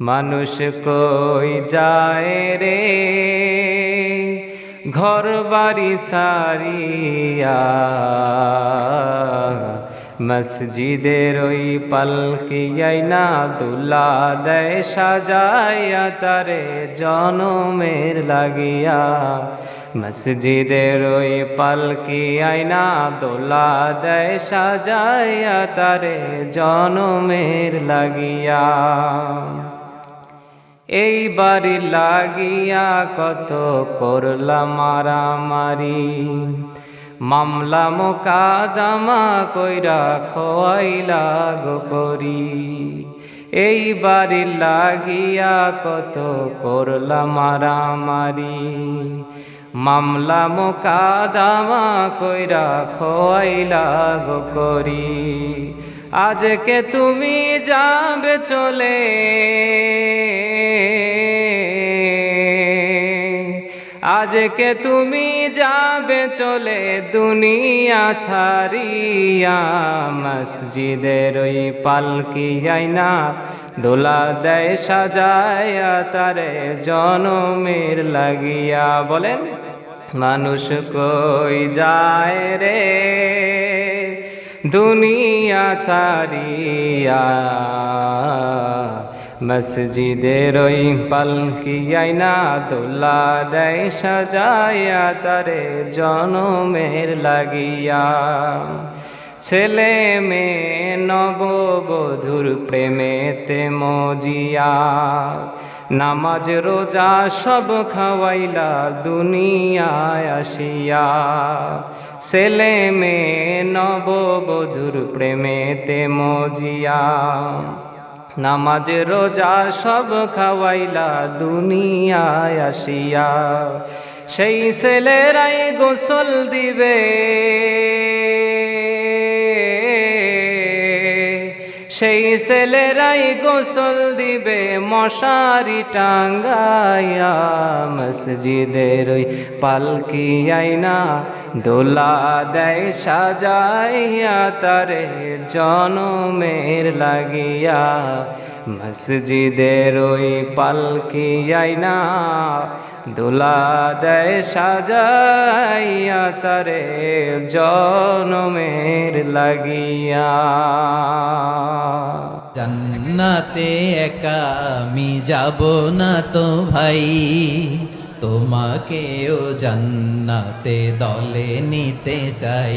মানুষ কই যায় রে? ঘর বাড়ি সারিয়া মসজিদের ওই পালকিয়াই না দুলা দেয় সাজাইয়া তারে জনমের লাগিয়া। মসজিদের ওই পালকি আইনা দোলা দেয় সাজাইয়া তারে জনমের লাগিয়া। এই বাড়ি লাগিয়া কত করলাম মারামারি। মামলা মোকাদামা কইরা খোয়াইলা গো করি। এই বাড়ি লাগিয়া কত করলাম মারামারি। মামলা মোকাদামা কইরা খোয়াইলা গো করি। আজকে তুমি যাবে চলে আজকে তুমি যাবে চলে দুনিয়া ছাড়িয়া, মসজিদের ওই পালকি আইনা দোলা দেয় সাজায়া তারে জনমের লাগিয়া, বলেন, মানুষ কই যায় রে? দুনিয়া ছাড়িয়া মসজিদের ওই পালকি আইনা দোলা দেয় সাজাইয়া তারে জনমের লাগিয়া। ছেলে মেয়ে নববধুর প্রেমেতে মজিয়া। নামাজ, রোজা সব খাওয়াইলা দুনিয়ায় আসিয়া। ছেলে মেয়ে নববধুর প্রেমেতে মজিয়া। নামাজ রোজা সব খাওয়াইলা দুনিয়ায় আসিয়া। সেই ছেলেরাই গোসল দিবে। সেই ছেলেরাই গোসল দিবে মশারি টাঙ্গাইয়া, মসজিদের ওই পালকি আইনা দোলা দেয় সাজাইয়া, তারে জনমের লাগিয়া মসজিদের ওই পালকি আইনা দোলা দেয় সাজাইয়া তারে জনমের লাগিয়া। জান্নাতে একা আমি যাব না তো ভাই, তোমাকেও জান্নাতে দলে নিতে চাই।